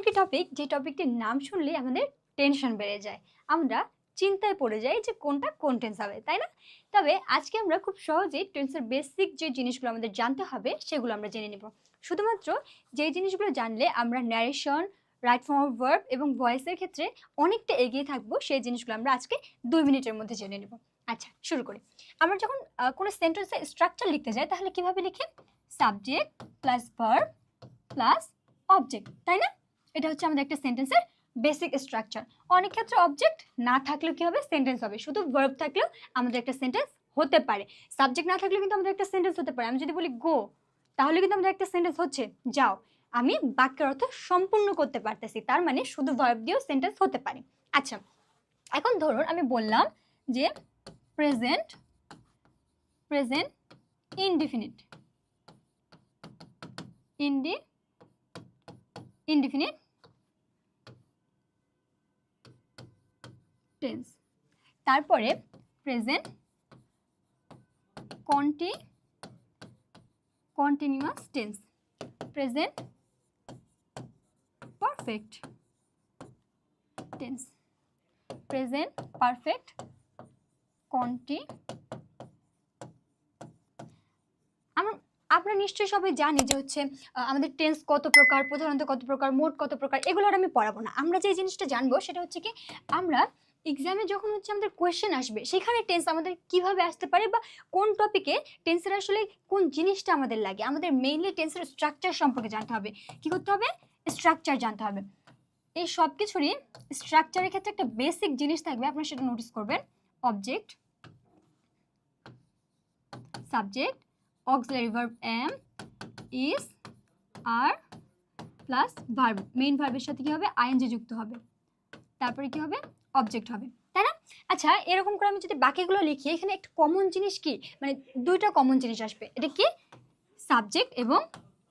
একটি টপিক যে টপিকটির নাম শুনলে আমাদের টেনশন বেড়ে যায়। আমরা চিন্তায় পড়ে যাই যে কোনটা কোন টেন্স হবে, তাই না? তবে আজকে আমরা খুব সহজেই টেন্সের বেসিক যে জিনিসগুলো আমাদের জানতে হবে, সেগুলো আমরা জেনে নেব। শুধুমাত্র যে জিনিসগুলো জানলে আমরা narration right form of verb এবং ভয়েসের ক্ষেত্রে অনেকটা এগিয়ে থাকব, সেই জিনিসগুলো আমরা আজকে দুই মিনিটের মধ্যে জেনে নেব। আচ্ছা শুরু করি। আমরা যখন কোনো সেন্টেন্সের স্ট্রাকচার লিখতে যাই, তাহলে কীভাবে লিখি? Subject plus verb plus object তাই না? এটা হচ্ছে আমাদের একটা সেন্টেন্সের বেসিক স্ট্রাকচার অনেক ক্ষেত্রে অবজেক্ট না থাকলেও কি হবে? সেন্টেন্স হবে। শুধু ভার্ব থাকলেও আমাদের একটা সেন্টেন্স হতে পারে। সাবজেক্ট না থাকলেও কিন্তু আমাদের একটা সেন্টেন্স হতে পারে। আমি যদি বলি গো তাহলে কিন্তু আমাদের একটা সেন্টেন্স হচ্ছে, যাও। আমি বাক্যের অর্থ সম্পূর্ণ করতে পারতেছি। তার মানে শুধু ভার্ব দিয়েও সেন্টেন্স হতে পারে। আচ্ছা এখন ধরুন আমি বললাম যে present present indefinite ইনডি indefinite tense তারপরে present কন্টি continuous tense present perfect tense present perfect কন্টি আমরা নিশ্চয়ই সবাই জানি যে হচ্ছে আমাদের টেন্স কত প্রকার, প্রধানত কত প্রকার, মোট কত প্রকার, এগুলো আর আমি পড়াবো না। আমরা যে জিনিসটা জানব সেটা হচ্ছে কি, আমরা এক্সামে যখন হচ্ছে আমাদের কোয়েশ্চেন আসবে, সেখানে টেন্স আমাদের কীভাবে আসতে পারে বা কোন টপিকে টেন্সের আসলে কোন জিনিসটা আমাদের লাগে? আমাদের মেইনলি টেন্সের স্ট্রাকচার সম্পর্কে জানতে হবে। কি করতে হবে? স্ট্রাকচার জানতে হবে। এই সব কিছুরই স্ট্রাকচারের ক্ষেত্রে একটা বেসিক জিনিস থাকবে, আপনারা সেটা নোটিস করবেন। Object subject auxiliary verb am is are plus verb main ভার্বের সাথে কি হবে? আইএনজি যুক্ত হবে। তারপরে কি হবে? অবজেক্ট হবে, তাই না? আচ্ছা এরকম করে আমি যদি বাকিগুলো লিখি, এখানে একটা কমন জিনিস কি? মানে দুইটা কমন জিনিস আসবে, এটা কি? সাবজেক্ট এবং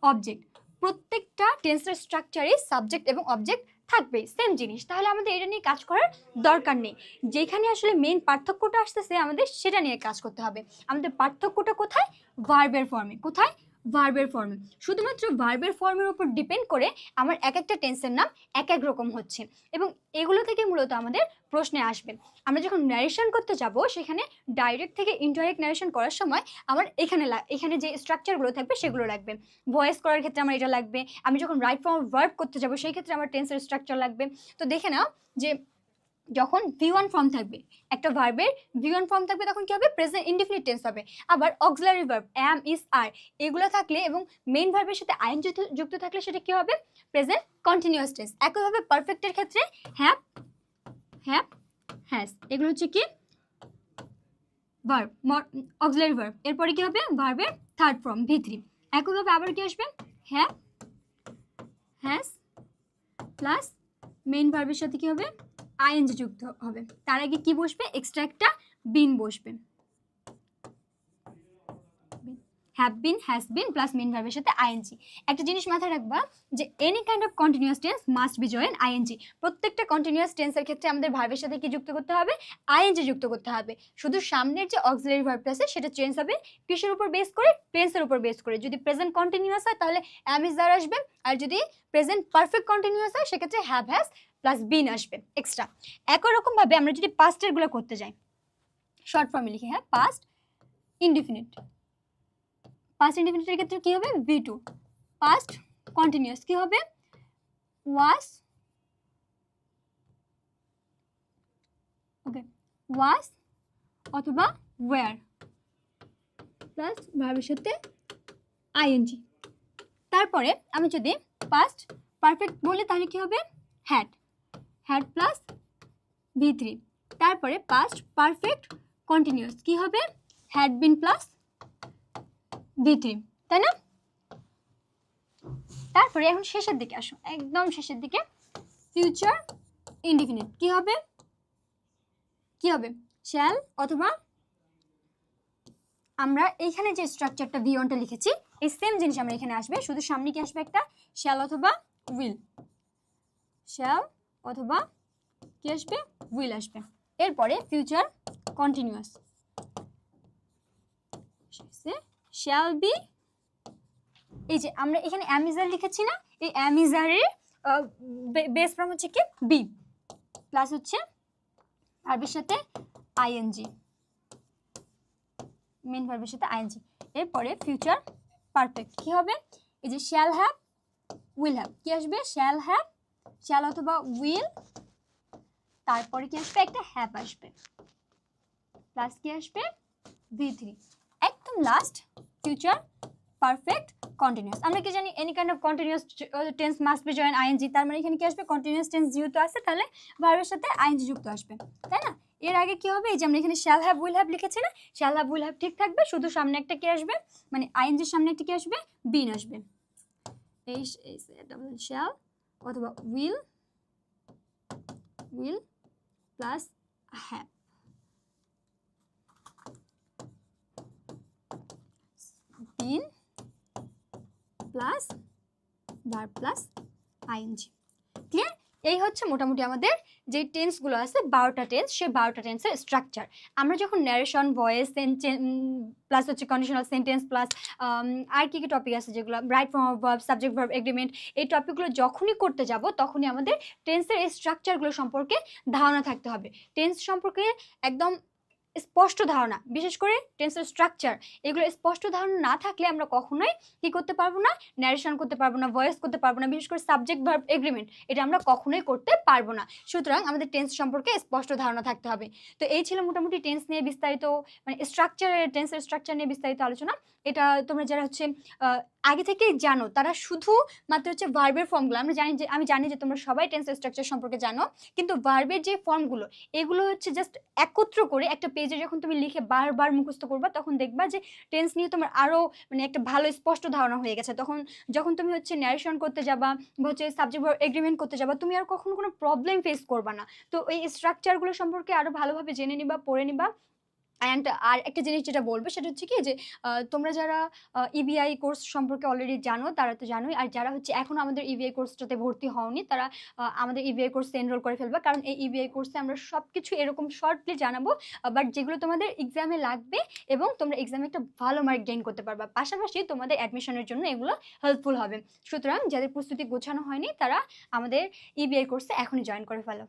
অবজেক্ট প্রত্যেকটা টেন্সের স্ট্রাকচারে সাবজেক্ট এবং অবজেক্ট থাকবে সেম জিনিস, তাহলে আমাদের এটা নিয়ে কাজ করার দরকার নেই, যেখানে আসলে মেন পার্থক্যটা আসতেছে আমাদের, সেটা নিয়ে কাজ করতে হবে, আমাদের পার্থক্যটা কোথায়? ভার্বের ফর্মে কোথায়? ভার্বের ফর্মে শুধুমাত্র ভার্বের ফর্মের উপর ডিপেন্ড করে আমার এক একটা টেন্সের নাম এক এক রকম হচ্ছে। এবং এগুলো থেকে মূলত আমাদের প্রশ্নে আসবে। আমরা যখন ন্যারেশন করতে যাব, সেখানে ডাইরেক্ট থেকে ইনডাইরেক্ট ন্যারেশন করার সময় আমার এখানে এখানে যে স্ট্রাকচারগুলো থাকবে, সেগুলো লাগবে। ভয়েস করার ক্ষেত্রে আমার এটা লাগবে। আমি যখন রাইট ফর্ম ভার্ব করতে যাব, সেই ক্ষেত্রে আমার টেন্সের স্ট্রাকচার লাগবে। তো দেখে নাও যে যখন ভি ওয়ান ফর্ম থাকবে, একটা ভার্বের ভি ওয়ান ফর্ম থাকবে, তখন কি হবে? প্রেজেন্ট ইনডিফিনিট টেন্স হবে। আবার auxiliary verb am is are এগুলো থাকলে এবং মেইন ভার্বের সাথে আইন যুক্ত থাকলে সেটা কি হবে? প্রেজেন্ট কন্টিনিউয়াস টেন্স একইভাবে পারফেক্টের ক্ষেত্রে হ্যাভ হ্যাভ হ্যাজ এগুলো হচ্ছে কি? ভার্ব অক্সিলারি ভার্ব এরপরে কি হবে? ভার্বের থার্ড ফর্ম ভি থ্রি একইভাবে আবার কি আসবে? হ্যাভ হ্যাজ প্লাস মেইন ভার্বের সাথে কি হবে? আইএনজি যুক্ত হবে। তার আগে কি বসবে? এক্সট্রা একটা বিন বসবে। Have been has been plus main ভার্বের সাথে আইএনজি। একটা জিনিস মাথায় রাখবা যে any kind of continuous tense must be join ING. প্রত্যেকটা কন্টিনিউয়াস টেন্সের ক্ষেত্রে আমাদের ভার্বের সাথে কি যুক্ত করতে হবে? আইএনজি যুক্ত করতে হবে। শুধু সামনের যে অক্সিলারি ভার্বটা আছে, সেটা চেঞ্জ হবে কিসের উপর বেস করে? টেন্সের উপর বেস করে। যদি প্রেজেন্ট কন্টিনিউয়াস হয়, তাহলে অ্যাম ইজ দ্বার আসবে। আর যদি প্রেজেন্ট পারফেক্ট কন্টিনিউয়াস হয়, সেক্ষেত্রে হ্যাভ হ্যাজ প্লাস বিন আসবে এক্সট্রা একই রকমভাবে আমরা যদি পাস্টেরগুলো করতে যাই শর্ট ফর্মে লিখি হ্যাঁ পাস্ট ইনডিফিনিট পাস্ট ইনডিফিনিটের ক্ষেত্রে কী হবে? ভি টু পাস্ট কন্টিনিউয়াস কী হবে? ওয়াস ওকে ওয়াস অথবা ওয়ার প্লাস সাথে আইএনজি তারপরে আমি যদি পাস্ট পারফেক্ট বলি তাহলে কি হবে? Had had plus V three তারপরে পাস্ট পারফেক্ট কন্টিনিউয়াস কি হবে? Had been plus V three তাই না? তারপরে এখন শেষের দিকে আসো। একদম শেষের দিকে। ফিউচার ইনডিফিনিট কি হবে? কি হবে? শ্যাল অথবা আমরা এইখানে যে স্ট্রাকচারটা ভি ওয়ানটা লিখেছি, এই সেম জিনিস আমরা এখানে আসবে। শুধু সামনে কি আসবে একটা? শ্যাল অথবা উইল শ্যাল অথবা কি আসবে? উইল আসবে। এরপরে ফিউচার কন্টিনিউয়াস শ্যাল বি এই যে আমরা এখানে অ্যামিজার লিখেছি না? এই অ্যামিজারের বেস ফর্ম হচ্ছে কি? বি প্লাস হচ্ছে ভার্বের সাথে আইএনজি মেন ভার্বের সাথে আইএনজি এরপরে ফিউচার পারফেক্ট কি হবে? এই যে শ্যাল হ্যাভ উইল হ্যাভ কি আসবে? শ্যাল হ্যাভ শ্যাল অথবা উইল, তারপরে কি আসবে? একটা হ্যাভ আসবে। প্লাস কি আসবে? ভি থ্রি একদম লাস্ট ফিউচার পারফেক্ট কন্টিনিউয়াস আমরা কি জানি any kind of continuous tense must be join ING তার মানে এখানে কি আসবে? কন্টিনিউয়াস টেন্স যেহেতু আছে, তাহলে ভার্বের সাথে আইএনজি যুক্ত আসবে। তাই না? এর আগে কি হবে? এই যে আমরা এখানে শ্যাল হ্যাভ উইল হ্যাভ লিখেছি না? শ্যাল হ্যাভ উইল হ্যাভ ঠিক থাকবে, শুধু সামনে একটা কি আসবে? মানে আইএনজির সামনে একটা কি আসবে? বিন আসবে। এই shall অথবা will will plus have been plus verb plus ING clear এই হচ্ছে মোটামুটি আমাদের যে টেন্সগুলো আছে, বারোটা টেন্স সেই বারোটা টেন্সের স্ট্রাকচার আমরা যখন ন্যারেশন ভয়েস প্লাস হচ্ছে কন্ডিশনাল সেন্টেন্স প্লাস আর কী কী টপিক আছে যেগুলো right form of verb subject verb agreement এই টপিকগুলো যখনই করতে যাব, তখনই আমাদের টেন্সের এই স্ট্রাকচারগুলো সম্পর্কে ধারণা থাকতে হবে। টেন্স সম্পর্কে একদম স্পষ্ট ধারণা, বিশেষ করে টেন্সের স্ট্রাকচার এগুলো স্পষ্ট ধারণা না থাকলে আমরা কখনোই কি করতে পারব না? ন্যারেশন করতে পারব না ভয়েস করতে পারব না, বিশেষ করে সাবজেক্ট ভার্ব এগ্রিমেন্ট এটা আমরা কখনোই করতে পারব না। সুতরাং আমাদের টেন্স সম্পর্কে স্পষ্ট ধারণা থাকতে হবে। তো এই ছিল মোটামুটি টেন্স নিয়ে বিস্তারিত মানে স্ট্রাকচারের টেন্সের স্ট্রাকচার নিয়ে বিস্তারিত আলোচনা। এটা তোমরা যারা হচ্ছে আগে থেকেই জানো, তারা শুধু মাত্র হচ্ছে ভার্বের ফর্মগুলো আমরা জানি যে, আমি জানি যে তোমরা সবাই টেন্সের স্ট্রাকচার সম্পর্কে জানো, কিন্তু ভার্বের যে ফর্মগুলো এগুলো হচ্ছে জাস্ট একত্র করে একটা পেজে যখন তুমি লিখে বারবার মুখস্থ করবা, তখন দেখবা যে টেন্স নিয়ে তোমার আরও মানে একটা ভালো স্পষ্ট ধারণা হয়ে গেছে। তখন যখন তুমি হচ্ছে ন্যারেশন করতে যাবা বা হচ্ছে সাবজেক্ট এগ্রিমেন্ট করতে যাবা, তুমি আর কখনো কোনো প্রবলেম ফেস করবা না। তো এই স্ট্রাকচারগুলো সম্পর্কে আরও ভালোভাবে জেনে নিবা, পড়ে নিবা। অ্যান্ড আর একটা জিনিস যেটা বলব সেটা হচ্ছে কি যে তোমরা যারা ইবিআই কোর্স সম্পর্কে অলরেডি জানো, তারা তো জানোই। আর যারা হচ্ছে এখনও আমাদের ইবিআই কোর্সটাতে ভর্তি হওনি, তারা আমাদের ইবিআই কোর্সে এনরোল করে ফেলবে। কারণ এই ইবিআই কোর্সে আমরা সব কিছু এরকম শর্টলি জানাব বাট যেগুলো তোমাদের এক্সামে লাগবে এবং তোমরা এক্সামে একটা ভালো মার্ক গেইন করতে পারবা। পাশাপাশি তোমাদের অ্যাডমিশনের জন্য এগুলো হেল্পফুল হবে। সুতরাং যাদের প্রস্তুতি গোছানো হয়নি, তারা আমাদের ইবিআই কোর্সে এখনই জয়েন করে ফেলো।